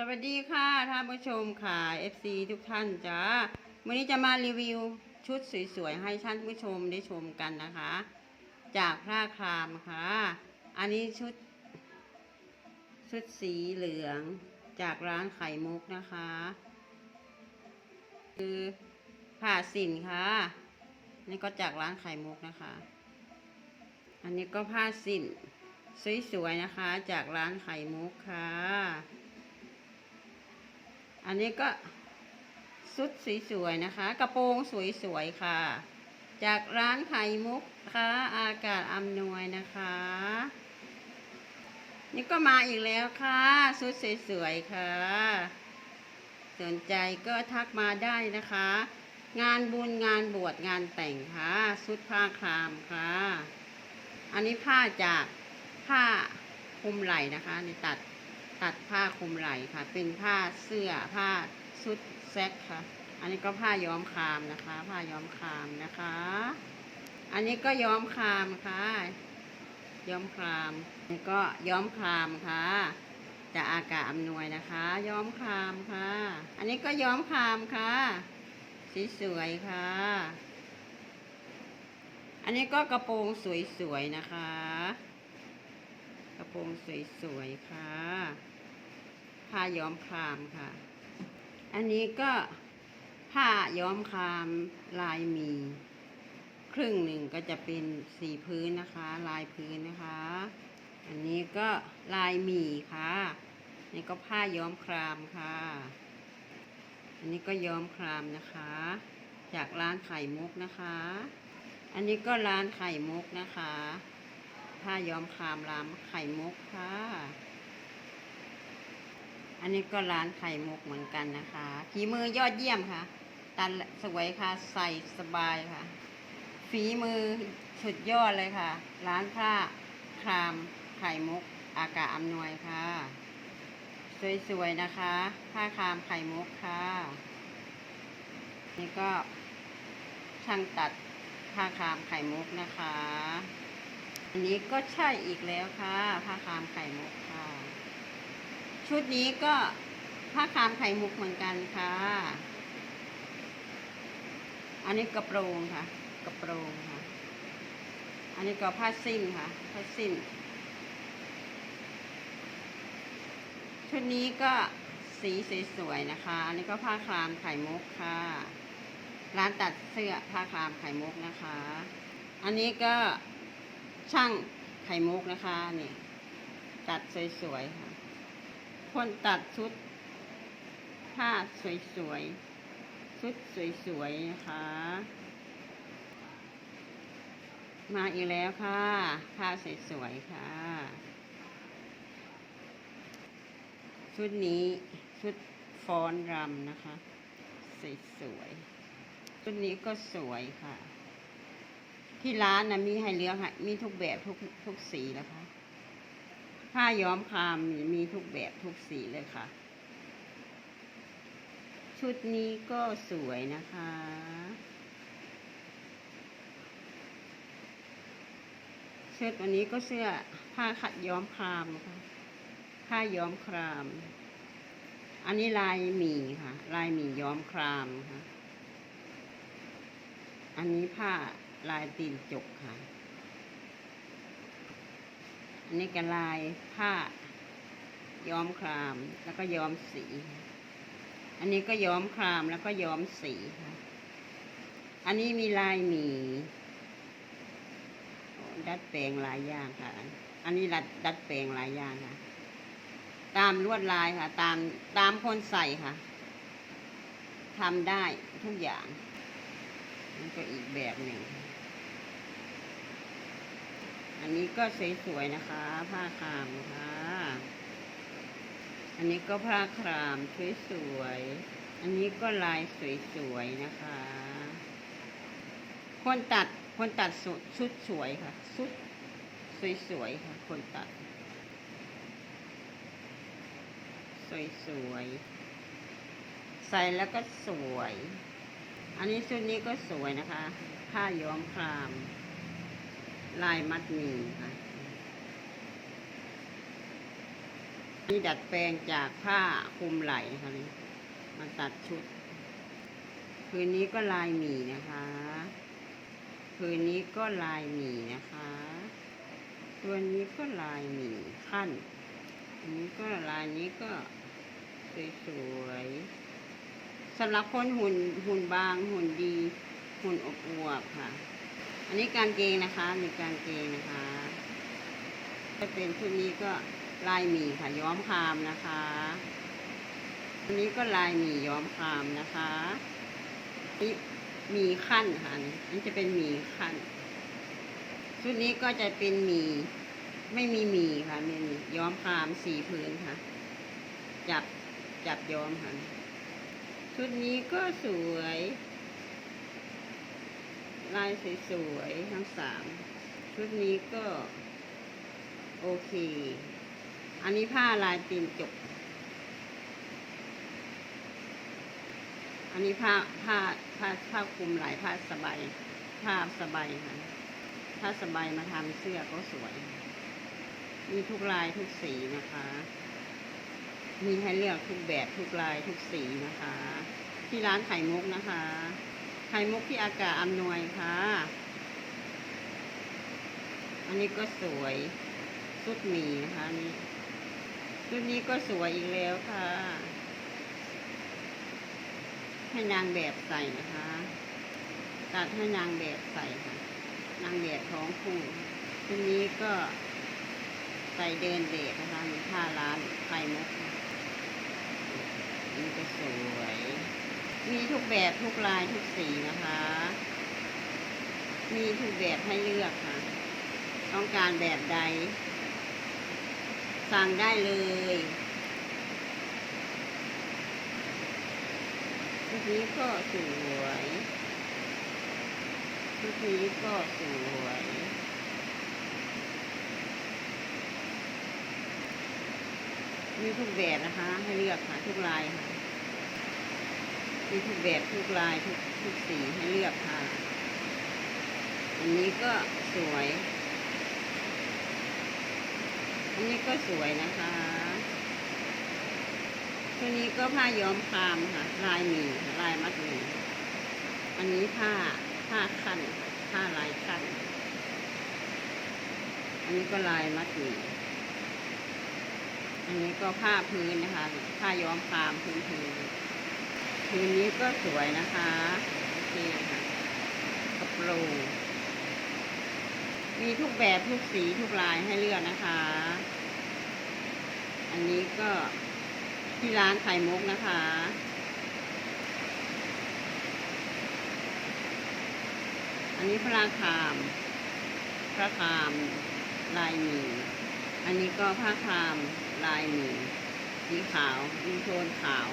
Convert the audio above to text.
สวัสดีค่ะท่านผู้ชมค่ะ FC ทุกท่านจ้าวันนี้จะมารีวิวชุดสวยๆให้ท่านผู้ชมได้ชมกันนะคะ จากผ้าครามค่ะ อันนี้ชุด ชุดสีเหลืองจากร้านไข่มุกนะคะ คือผ้าสินค่ะนี่ก็จากร้านไข่มุกนะคะ อันนี้ก็ผ้าสินสวยๆนะคะ จากร้านไข่มุกค่ะ อันนี้ก็ชุดสวยๆนะคะ กระโปรงสวยๆค่ะ จากร้านไข่มุกค่ะอากาศอำนวยนะคะ นี่ก็มาอีกแล้วค่ะชุดสวยๆค่ะ สนใจก็ทักมาได้นะคะ งานบุญงานบวชงานแต่งค่ะชุดผ้าครามค่ะ อันนี้ผ้าจากผ้าคลุมไหล่นะคะในตัด ตัดผ้าคลุมไหล่ค่ะ เป็นผ้าเสื้อผ้าชุดแซกค่ะ อันนี้ก็ผ้าย้อมคามนะคะ ผ้าย้อมคามนะคะ อันนี้ก็ย้อมคามค่ะ ย้อมคามนนี้ก็ย้อมคามค่ะจากอากาศอำนวยนะคะ ย้อมคามค่ะ อันนี้ก็ย้อมคามค่ะสีสวยค่ะ อันนี้ก็กระโปรงสวยๆนะคะ กระโปรงสวยๆค่ะ ผ้าย้อมครามค่ะ อันนี้ก็ผ้าย้อมครามลายมี ครึ่งหนึ่งก็จะเป็นสีพื้นนะคะ ลายพื้นนะคะ อันนี้ก็ลายหมีค่ะนี่ก็ผ้าย้อมครามค่ะ อันนี้ก็ย้อมครามนะคะ จากร้านไข่มุกนะคะ อันนี้ก็ร้านไข่มุกนะคะ ผ้าย้อมครามร้านไข่มุกค่ะ อันนี้ก็ร้านไข่มุกเหมือนกันนะคะฝีมือยอดเยี่ยมค่ะ ตันสวยค่ะใส่สบายค่ะ ฝีมือสุดยอดเลยค่ะ ร้านผ้าครามไข่มุก อากาศอำนวยค่ะ สวยๆนะคะ ผ้าครามไข่มุกค่ะ นี่ก็ช่างตัดผ้าครามไข่มุกนะคะ อันนี้ก็ใช่อีกแล้วค่ะ ผ้าครามไข่มุกค่ะ ชุดนี้ก็ผ้าครามไข่มุกเหมือนกันค่ะ อันนี้กระโปรงค่ะ กระโปรงค่ะ อันนี้ก็ผ้าสิ้นค่ะ ผ้าสิ้น ชุดนี้ก็สีสวยๆนะคะ อันนี้ก็ผ้าครามไข่มุกค่ะ ร้านตัดเสื้อผ้าครามไข่มุกนะคะ อันนี้ก็ช่างไข่มุกนะคะนี่ ตัดสวยๆค่ะ คนตัดชุดผ้าสวยๆ ชุดสวยๆ นะคะ มาอีกแล้วค่ะ ผ้าสวยๆ ค่ะ ชุดนี้ชุดฟ้อนรำนะคะ สวยๆ ชุดนี้ก็สวยค่ะ ที่ร้านนะมีให้เลือกให้มีทุกแบบทุกทุกสีแล้วค่ะ ผ้าย้อมคามมีมีทุกแบบทุกสีเลยค่ะ ชุดนี้ก็สวยนะคะชุดวันนี้ก็เสื้อผ้าขัดย้อมคามนะคะผ้าย้อมคราม อันนี้ลายหมี่ค่ะ ลายหมี่ย้อมครามค่ะ อันนี้ผ้าลายตีนจกค่ะ อันนี้ก็ลายผ้า ย้อมครามแล้วก็ย้อมสี อันนี้ก็ย้อมครามแล้วก็ย้อมสีค่ะ อันนี้มีลายหมีดัดแปลงหลายอย่างค่ะ อันนี้ดัดดัดแปลงหลายอย่างค่ะ ตามลวดลายค่ะ ตามตามคนใส่ค่ะทำได้ทุกอย่างนี่ก็อีกแบบหนึ่ง นนี้ก็สวยๆนะคะ ผ้าครามค่ะอันนี้ก็ผ้าครามสวยๆอันนี้ก็ลายสวยๆนะคะ คนตัดคนตัดชุดสวยค่ะชุดสวยๆค่ะ คนตัด สวยๆใส่แล้วก็สวย อันนี้ชุดนี้ก็สวยนะคะ ผ้าย้อมคราม ลายมัดหมี่ค่ะนี่ดัดแปลงจากผ้าคลุมไหล่นะคะนี่มาตัดชุด คืนนี้ก็ลายหมี่นะคะ คืนนี้ก็ลายหมี่นะคะ ตัวนี้ก็ลายหมี่ขั้น อันนี้ก็ลายนี้ก็สวยๆสำหรับคนหุ่นหุ่นบางหุ่นดีหุ่นอบอวบค่ะ อันนี้การเกงนะคะ มีการเกงนะคะถ้าเป็นชุดนี้ก็ลายหมี่ค่ะย้อมคามนะคะอันนี้ก็ลายหมี่ย้อมคามนะคะนี่มีขั้นค่ะอันนี้อันจะเป็นหมีขั้น ชุดนี้ก็จะเป็นหมีไม่มีหมีค่ะมีย้อมคามสีพื้นค่ะ จับจับย้อมค่ะ ชุดนี้ก็สวย ลายสวยๆทั้งสามชุดนี้ก็ โอเค อันนี้ผ้าลายตีนจกอันนี้ผ้าผ้าผ้าผ้าคลุมหลายผ้าสบายผ้าสบายค่ะผ้าสบายมาทำเสื้อก็สวย มีทุกลายทุกสีนะคะ มีให้เลือกทุกแบบทุกลายทุกสีนะคะ ที่ร้านไข่มุกนะคะ ไข่มุกที่อากาศอำนวยค่ะ อันนี้ก็สวยสุดหมีนะคะนี่ชุดนี้ก็สวยอีกแล้วค่ะ ให้นางแบบใส่นะคะตัดให้นางแบบใส่ค่ะ นางแบบท้องคู่ชุดนี้ก็ใส่เดินเดทนะคะมีผ้าร้านไข่มุกอันนี่ก็สวย มีทุกแบบทุกลายทุกสีนะคะ มีทุกแบบให้เลือกค่ะ ต้องการแบบใด สั่งได้เลยชุดนี้ก็สวยชุดนี้ก็สวยมีทุกแบบนะคะ ให้เลือกค่ะ ทุกลายค่ะ มีทุกแบบทุกลายทุกทุกสีให้เลือกค่ะ อันนี้ก็สวย อันนี้ก็สวยนะคะตัวนี้ก็ผ้าย้อมคามค่ะ ลายหมีลายมัดหมีอันนี้ผ้าผ้าขั้นผ้าลายขั้น อันนี้ก็ลายมัดหมีอันนี้ก็ผ้าพื้นนะคะ ผ้าย้อมคามพื้นพื้น พื้นนี้ก็สวยนะคะ โอเคค่ะกระโปรงมีทุกแบบทุกสีทุกลายให้เลือกนะคะ อันนี้ก็ที่ร้านไข่มุกนะคะอันนี้พระคาม พระคามลายหมีอันนี้ก็ผ้าคามลายหมีสีขาวมีโทนขาว